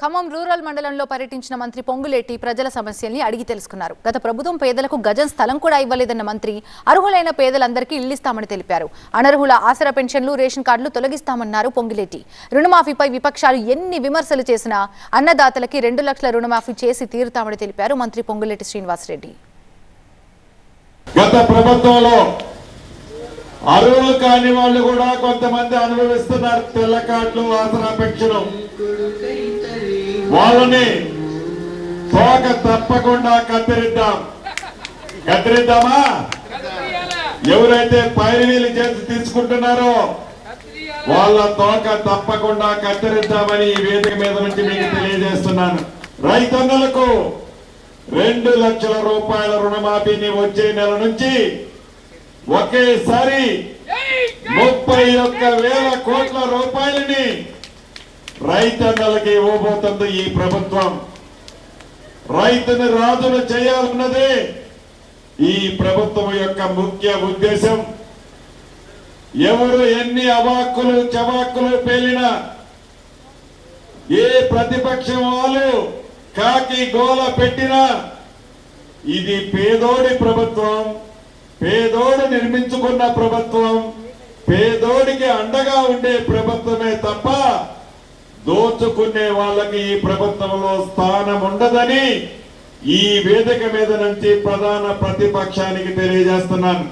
Khammam rural మండలంలో పర్యటించిన మంత్రి పొంగులేటి ప్రజల సమస్యల్ని అడిగి తెలుసుకున్నారు. గత ప్రభుత్వం పేదలకు గజం స్థలం కూడా ఇవ్వలేదన్న మంత్రి అర్హులైన పేదలందరికీ ఇల్లిస్తామని తెలిపారు. అనర్హుల ఆసరా పెన్షన్లు రేషన్ కార్డులు తొలగిస్తామన్నారు పొంగులేటి. రుణమాఫీపై విపక్షాలు ఎన్ని విమర్శలు చేసినా అన్నదాతలకి రెండు లక్షల రుణమాఫీ చేసి తీరుతామని తెలిపారు మంత్రి పొంగులేటి శ్రీనివాసరెడ్డి. గత ప్రభుత్వంలో అర్హులు కాని వాళ్ళు కూడా కొంతమంది అనుభవిస్తున్నారు తెల్ల కార్డులు ఆసరా పెన్షన్ వాళ్ళని తోక తప్పకుండా కత్తిరిద్దాం. కత్తిరిద్దామా? ఎవరైతే పైరువీలు చేసి తీసుకుంటున్నారో వాళ్ళ తోక తప్పకుండా కత్తిరిద్దామని ఈ వేదిక మీద నుంచి మీకు తెలియజేస్తున్నాను. రైతన్నులకు రెండు లక్షల రూపాయల రుణమాఫీని వచ్చే నెల నుంచి ఒకేసారి ముప్పై ఒక్క వేల కోట్ల రూపాయలని రైతన్నలకి ఇవ్వబోతుంది ఈ ప్రభుత్వం రైతుని రాజులు చేయాలన్నదే ఈ ప్రభుత్వం యొక్క ముఖ్య ఉద్దేశం. ఎవరు ఎన్ని అవాక్కులు చవాక్కులు పేలినా ఏ ప్రతిపక్షం వాళ్ళు కాకి గోల పెట్టినా ఇది పేదోడి ప్రభుత్వం పేదోడు నిర్మించుకున్న ప్రభుత్వం పేదోడికి అండగా ఉండే ప్రభుత్వమే తప్ప దోచుకునే వాళ్ళకి ఈ ప్రభుత్వంలో స్థానం ఉండదని ఈ వేదిక మీద నుంచి ప్రధాన ప్రతిపక్షానికి తెలియజేస్తున్నాను.